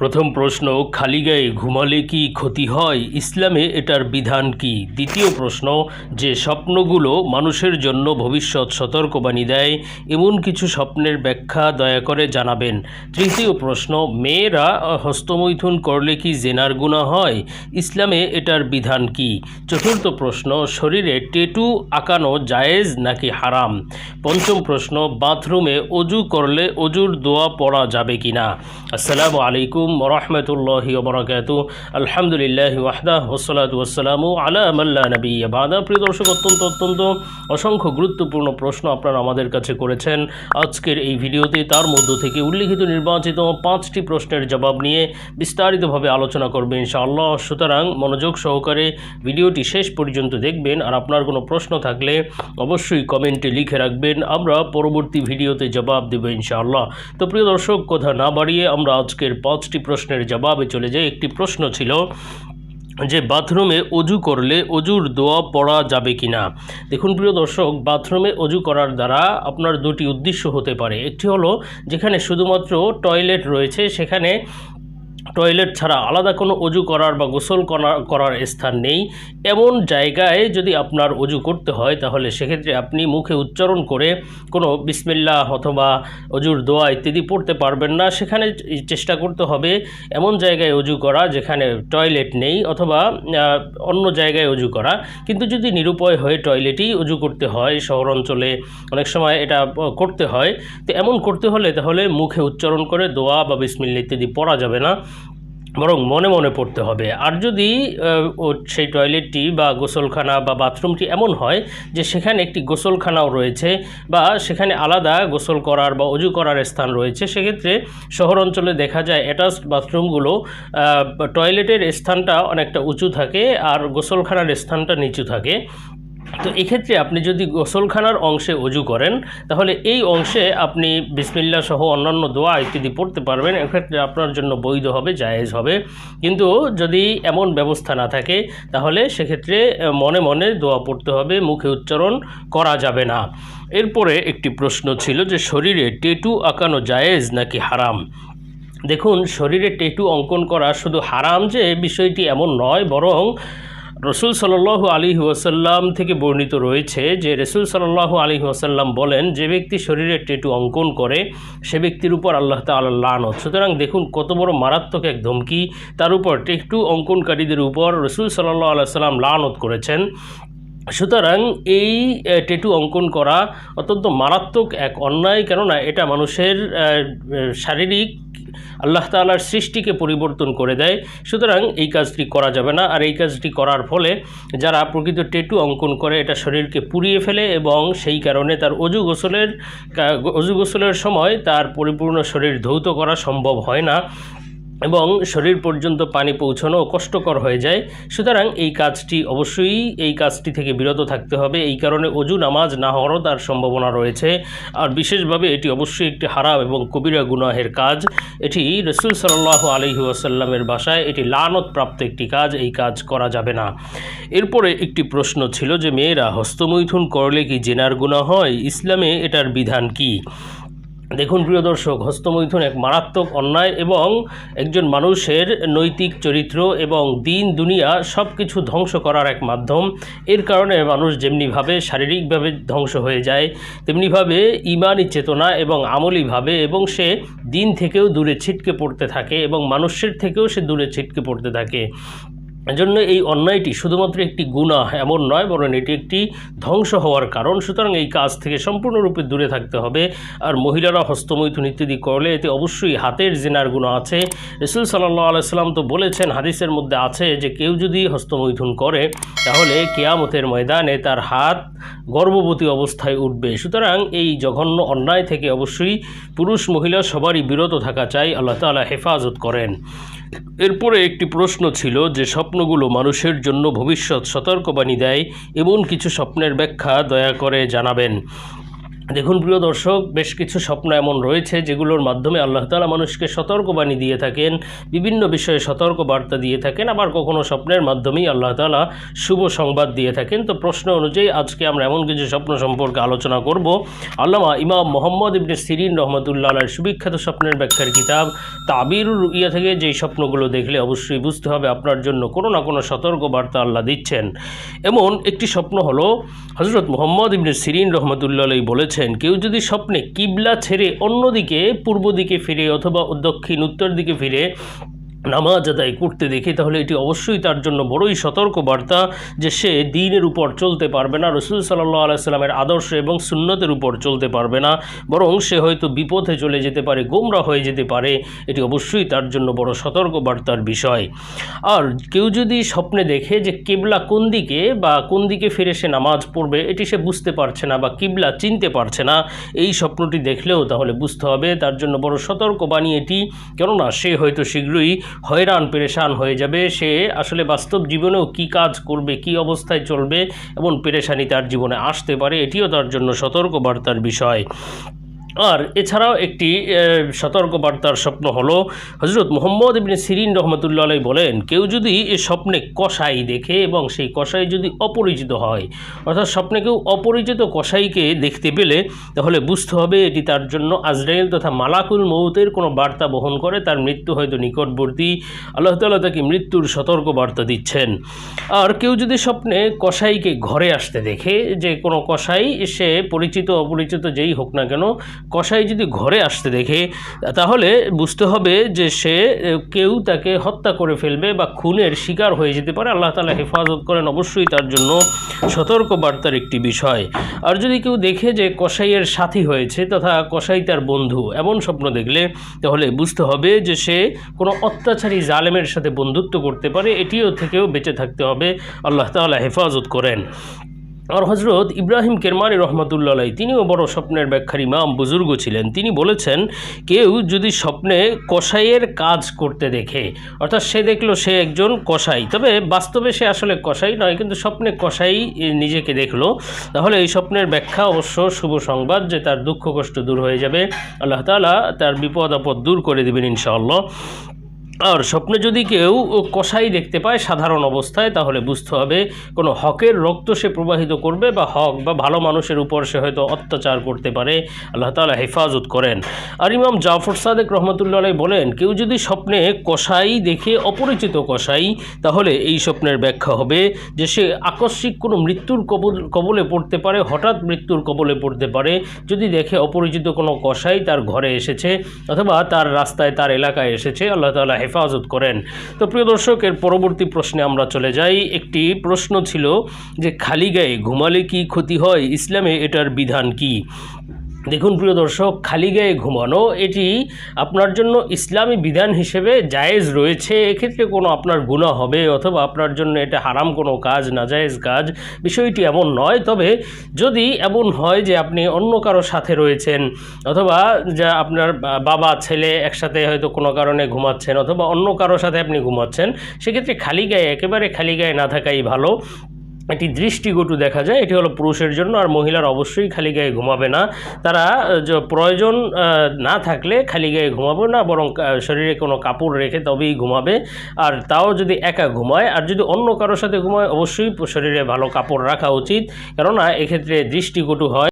প্রথম প্রশ্ন, খালি গায়ে ঘুমালে কি ক্ষতি হয়? ইসলামে এটার বিধান কি? দ্বিতীয় প্রশ্ন, যে স্বপ্নগুলো মানুষের জন্য ভবিষ্যৎ সতর্কবাণী দেয়, এমন কিছু স্বপ্নের ব্যাখ্যা দয়া করে জানাবেন। তৃতীয় প্রশ্ন, মেয়েরা হস্তমৈথুন করলে কি জেনার গুণা হয়? ইসলামে এটার বিধান কি? চতুর্থ প্রশ্ন, শরীরে টেটু আঁকানো জায়েজ নাকি হারাম? পঞ্চম প্রশ্ন, বাথরুমে অজু করলে অজুর দোয়া পড়া যাবে কি না আসসালামু আলাইকুম ওরহমতুল্লাহি ওবরাকাত আলহামদুলিল্লাহ ওয়াহদা ওসলাত ওয়াসালামু আলা মাল্লা নবী বাদা। প্রিয় দর্শক, অত্যন্ত অত্যন্ত অসংখ্য গুরুত্বপূর্ণ প্রশ্ন আপনারা আমাদের কাছে করেছেন আজকের এই ভিডিওতে। তার মধ্য থেকে উল্লিখিত নির্বাচিত পাঁচটি প্রশ্নের জবাব নিয়ে বিস্তারিতভাবে আলোচনা করবে ইনশাআল্লাহ। সুতরাং মনোযোগ সহকারে ভিডিওটি শেষ পর্যন্ত দেখবেন। আর আপনার কোনো প্রশ্ন থাকলে অবশ্যই কমেন্টে লিখে রাখবেন। আমরা পরবর্তী ভিডিওতে জবাব দেব ইনশাআল্লাহ। তো প্রিয় দর্শক, কথা না বাড়িয়ে আমরা আজকের পাঁচটি প্রশ্নের জবাবে চলে যায়। একটি প্রশ্ন ছিল যে, বাথরুমে অজু করলে অজুর দোয়া পড়া যাবে কি না দেখুন প্রিয় দর্শক, বাথরুমে অজু করার দ্বারা আপনার দুটি উদ্দেশ্য হতে পারে। একটি হলো, যেখানে শুধুমাত্র টয়লেট রয়েছে, সেখানে টয়লেট ছাড়া আলাদা কোনো অজু করার বা গোসল করা- করার স্থান নেই। এমন জায়গায় যদি আপনার অজু করতে হয়, তাহলে সেক্ষেত্রে আপনি মুখে উচ্চারণ করে কোনো বিসমিল্লাহ অথবা অজুর দোয়া ইত্যাদি পড়তে পারবেন না। সেখানে চেষ্টা করতে হবে এমন জায়গায় অজু করা যেখানে টয়লেট নেই অথবা অন্য জায়গায় অজু করা। কিন্তু যদি নিরুপায় হয়ে টয়লেটেই অজু করতে হয় শহর অঞ্চলে অনেক সময় এটা করতে হয়, তো এমন করতে হলে তাহলে মুখে উচ্চারণ করে দোয়া বা বিসমিল্লা ইত্যাদি পড়া যাবে না। বরং মনে মনে পড়তে হবে। আর যদি সেই টয়লেটটি বা গোসলখানা বা বাথরুমটি এমন হয় যে সেখানে একটি গোসলখানাও রয়েছে বা সেখানে আলাদা গোসল করার বা অজু করার স্থান রয়েছে, সেক্ষেত্রে শহর অঞ্চলে দেখা যায় অ্যাটাচড বাথরুমগুলো টয়লেটের স্থানটা অনেকটা উঁচু থাকে আর গোসলখানার স্থানটা নিচু থাকে। তো এক্ষেত্রে আপনি যদি গোসলখানার অংশে অজু করেন, তাহলে এই অংশে আপনি বিসমিল্লা সহ অন্যান্য দোয়া ইত্যাদি পড়তে পারবেন। এক্ষেত্রে আপনার জন্য বৈধ হবে, জায়েজ হবে। কিন্তু যদি এমন ব্যবস্থা না থাকে, তাহলে সেক্ষেত্রে মনে মনে দোয়া পড়তে হবে, মুখে উচ্চারণ করা যাবে না। এরপরে একটি প্রশ্ন ছিল যে, শরীরে টেটু আঁকানো জায়েজ নাকি হারাম? দেখুন, শরীরে টেটু অঙ্কন করা শুধু হারাম যে, বিষয়টি এমন নয়, বরং রসুল সাল্লাহ আলী ওয়াসাল্লাম থেকে বর্ণিত রয়েছে যে রসুল সাল্লাহ আলী ওয়াসাল্লাম বলেন, যে ব্যক্তি শরীরে টেটু অঙ্কন করে, সে ব্যক্তির উপর আল্লাহ তাআলা লানত। সুতরাং দেখুন, কত বড় মারাত্মক এক ধমকি। তার উপর টেটু অঙ্কনকারীদের উপর রসুল সাল্লাহ আল্লাহ সাল্লাম লানত করেছেন। সুতরাং এই টেটু অঙ্কন করা অত্যন্ত মারাত্মক এক অন্যায়, কেননা এটা মানুষের শারীরিক আল্লাহ তালার সৃষ্টিকে পরিবর্তন করে দেয়। সুতরাং এই কাজটি করা যাবে না। আর এই কাজটি করার ফলে যারা প্রকৃত টেটু অঙ্কন করে, এটা শরীরকে পুড়িয়ে ফেলে এবং সেই কারণে তার অজু গোসলের অজু গোসলের সময় তার পরিপূর্ণ শরীর ধৌত করা সম্ভব হয় না। এবং শরীর পর্যন্ত পানি পৌঁছানো কষ্টকর হয়ে যায়। সুতরাং এই কাজটি অবশ্যই, এই কাজটি থেকে বিরত থাকতে হবে। এই কারণে অজু, নামাজ না হওয়ারও তার সম্ভাবনা রয়েছে। আর বিশেষভাবে এটি অবশ্যই একটি হারাম এবং কবিরা গুনাহের কাজ। এটি রসুল সাল্লাহ আলহি আসাল্লামের ভাষায় এটি লানত প্রাপ্ত একটি কাজ, এই কাজ করা যাবে না। এরপরে একটি প্রশ্ন ছিল যে, মেয়েরা হস্তমৈথুন করলে কি জেনার গুণা হয়? ইসলামে এটার বিধান কি? দেখুন, প্রিয় দর্শক, হস্তমৈথুন এক মারাত্মক অন্যায় এবং একজন মানুষের নৈতিক চরিত্র এবং দিন, দুনিয়া সব কিছু ধ্বংস করার এক মাধ্যম। এর কারণে মানুষ যেমনিভাবে শারীরিকভাবে ধ্বংস হয়ে যায়, তেমনিভাবে ইমানি চেতনা এবং আমলিভাবে এবং সে দিন থেকেও দূরে ছিটকে পড়তে থাকে এবং মানুষের থেকেও সে দূরে ছিটকে পড়তে থাকে। এজন্য এই অন্যায়টি শুধুমাত্র একটি গুনাহ, এমন নয়, বরং এটি একটি ধ্বংস হওয়ার কারণ। সুতরাং এই কাজ থেকে সম্পূর্ণরূপে দূরে থাকতে হবে। আর মহিলারা হস্তমৈথুন ইত্যাদি করলে এতে অবশ্যই হাতের জেনার গুণা আছে। রসুল সাল্লাহ আলাইসাল্লাম তো বলেছেন, হাদিসের মধ্যে আছে যে কেউ যদি হস্তমৈথুন করে, তাহলে কেয়ামতের ময়দানে তার হাত গর্ভবতী অবস্থায় উঠবে। সুতরাং এই জঘন্য অন্যায় থেকে অবশ্যই পুরুষ মহিলা সবারই বিরত থাকা চাই। আল্লাহ তাআলা হেফাজত করেন। এরপরে একটি প্রশ্ন ছিল যে স্বপ্নগুলো মানুষের জন্য ভবিষ্যৎ সতর্কবাণী দেয়, এমন কিছু স্বপ্নের ব্যাখ্যা দয়া করে জানাবেন। দেখুন, প্রিয় দর্শক, বেশ কিছু স্বপ্ন এমন রয়েছে যেগুলোর মাধ্যমে আল্লাহ তালা মানুষকে সতর্কবাণী দিয়ে থাকেন, বিভিন্ন বিষয়ে সতর্ক বার্তা দিয়ে থাকেন, আবার কখনো স্বপ্নের মাধ্যমেই আল্লাহ তালা শুভ সংবাদ দিয়ে থাকেন। তো প্রশ্ন অনুযায়ী আজকে আমরা এমন কিছু স্বপ্ন সম্পর্কে আলোচনা করব। আল্লামা ইমাম মোহাম্মদ ইবনে সিরিন রহমতুল্লাহ আলার সুবিখ্যাত স্বপ্নের ব্যাখ্যার কিতাব, তাবির ইয়া থেকে যেই স্বপ্নগুলো দেখলে অবশ্যই বুঝতে হবে আপনার জন্য কোনো না কোনো সতর্ক বার্তা আল্লাহ দিচ্ছেন। এমন একটি স্বপ্ন হলো হজরত মোহাম্মদ ইবনে সিরিন রহমতুল্লাহ আলাই বলেছেন কেউ যদি স্বপ্নে কিবলা ছেড়ে অন্যদিকে পূর্ব দিকে ফিরে অথবা দক্ষিণ উত্তর দিকে ফিরে নামাজ আদায় করতে দেখে, তাহলে এটি অবশ্যই তার জন্য বড়ই সতর্ক বার্তা যে সে দিনের উপর চলতে পারবে না, রসুল সাল্লাহ আলাইস্লামের আদর্শ এবং সুন্নতের উপর চলতে পারবে না, বরং সে হয়তো বিপথে চলে যেতে পারে, গোমরা হয়ে যেতে পারে, এটি অবশ্যই তার জন্য বড় সতর্ক বার্তার বিষয়। আর কেউ যদি স্বপ্নে দেখে যে কিবলা কোন দিকে বা কোন দিকে ফিরে সে নামাজ পড়বে, এটি সে বুঝতে পারছে না বা কিবলা চিনতে পারছে না, এই স্বপ্নটি দেখলেও তাহলে বুঝতে হবে তার জন্য বড় সতর্ক বাণী এটি, কেননা সে হয়তো শীঘ্রই হয়রান, পেরেশান হয়ে যাবে। সে আসলে বাস্তব জীবনেও কি কাজ করবে, কি অবস্থায় চলবে এবং পেরেশানি তার জীবনে আসতে পারে, এটিও তার জন্য সতর্কবার্তার বিষয়। আর এছাড়াও একটি সতর্কবার্তার স্বপ্ন হলো হজরত মোহাম্মদ ইবনে সিরিন রহমতুল্লা আলাই বলেন, কেউ যদি স্বপ্নে কষাই দেখে এবং সেই কষাই যদি অপরিচিত হয়, অর্থাৎ স্বপ্নে কেউ অপরিচিত কষাইকে দেখতে পেলে, তাহলে বুঝতে হবে এটি তার জন্য আজরাইল তথা মালাকুল মৌতের কোনো বার্তা বহন করে, তার মৃত্যু হয়তো নিকটবর্তী। আল্লাহ তালা তাকে মৃত্যুর সতর্ক বার্তা দিচ্ছেন। আর কেউ যদি স্বপ্নে কষাইকে ঘরে আসতে দেখে, যে কোনো কষাই সে পরিচিত অপরিচিত যেই হোক না কেন কসাই যদি ঘরে আসতে দেখে, তাহলে বুঝতে হবে যে সে কেউ তাকে হত্যা করে ফেলবে বা খুনের শিকার হয়ে যেতে পারে। আল্লাহ তালা হেফাজত করেন অবশ্যই তার জন্য সতর্ক বার্তার একটি বিষয়। আর যদি কেউ দেখে যে কসাইয়ের সাথী হয়েছে তথা কসাই তার বন্ধু, এমন স্বপ্ন দেখলে তাহলে বুঝতে হবে যে সে কোনো অত্যাচারী জালেমের সাথে বন্ধুত্ব করতে পারে। এটিও থেকেও বেঁচে থাকতে হবে। আল্লাহ তালা হেফাজত করেন। আর হজরত ইব্রাহিম কেরমানি রহমতুল্লাহ তিনিও বড় স্বপ্নের ব্যাখ্যার ইমাম, বুজুর্গ ছিলেন। তিনি বলেছেন, কেউ যদি স্বপ্নে কসাইয়ের কাজ করতে দেখে, অর্থাৎ সে দেখল সে একজন কসাই, তবে বাস্তবে সে আসলে কসাই নয়, কিন্তু স্বপ্নে কসাই নিজেকে দেখল, তাহলে এই স্বপ্নের ব্যাখ্যা অবশ্য শুভ সংবাদ যে তার দুঃখ কষ্ট দূর হয়ে যাবে। আল্লাহ তালা তার বিপদ আপদ দূর করে দেবেন ইনশাআল্লাহ। আর স্বপ্নে যদি কেউ কষাই দেখতে পায় সাধারণ অবস্থায়, তাহলে বুঝতে হবে কোনো হকের রক্ত সে প্রবাহিত করবে বা হক বা ভালো মানুষের উপর সে হয়তো অত্যাচার করতে পারে। আল্লাহ তালা হেফাজত করেন। আর ইমাম জাফর সাদেক রহমতুল্লাহ বলেন, কেউ যদি স্বপ্নে কষাই দেখে অপরিচিত কষাই তাহলে এই স্বপ্নের ব্যাখ্যা হবে যে সে আকস্মিক কোনো মৃত্যুর কবল, কবলে পড়তে পারে, হঠাৎ মৃত্যুর কবলে পড়তে পারে। যদি দেখে অপরিচিত কোনো কষাই তার ঘরে এসেছে অথবা তার রাস্তায়, তার এলাকায় এসেছে, আল্লাহ তালা হেফাজত করেন। তো প্রিয় দর্শক, এর পরবর্তী প্রশ্নে আমরা চলে যাই। একটি প্রশ্ন ছিল যে, খালি গায়ে ঘুমালে কি ক্ষতি হয়? ইসলামে এটার বিধান কি? দেখুন প্রিয় দর্শক, খালি গায়ে ঘুমানো, এটি আপনার জন্য ইসলামী বিধান হিসেবে জায়েজ রয়েছে। এক্ষেত্রে কোনো আপনার গুণা হবে অথবা আপনার জন্য এটা হারাম কোনো কাজ, নাজায়েজ কাজ, বিষয়টি এমন নয়। তবে যদি এমন হয় যে আপনি অন্য কারও সাথে রয়েছেন অথবা যা আপনার বাবা, ছেলে একসাথে হয়তো কোনো কারণে ঘুমাচ্ছেন অথবা অন্য কারোর সাথে আপনি ঘুমাচ্ছেন, সেক্ষেত্রে খালি গায়ে, একেবারে খালি গায়ে না থাকাই ভালো। একটি দৃষ্টিগটু দেখা যায়। এটি হলো পুরুষের জন্য আর মহিলার অবশ্যই খালি গায়ে ঘুমাবে না। তারা প্রয়োজন না থাকলে খালি গায়ে ঘুমাবে না, বরং শরীরে কোনো কাপড় রেখে তবেই ঘুমাবে। আর তাও যদি একা ঘুমায়, আর যদি অন্য কারোর সাথে ঘুমায়, অবশ্যই শরীরে ভালো কাপড় রাখা উচিত। কেননা, এক্ষেত্রে দৃষ্টিগটু হয়।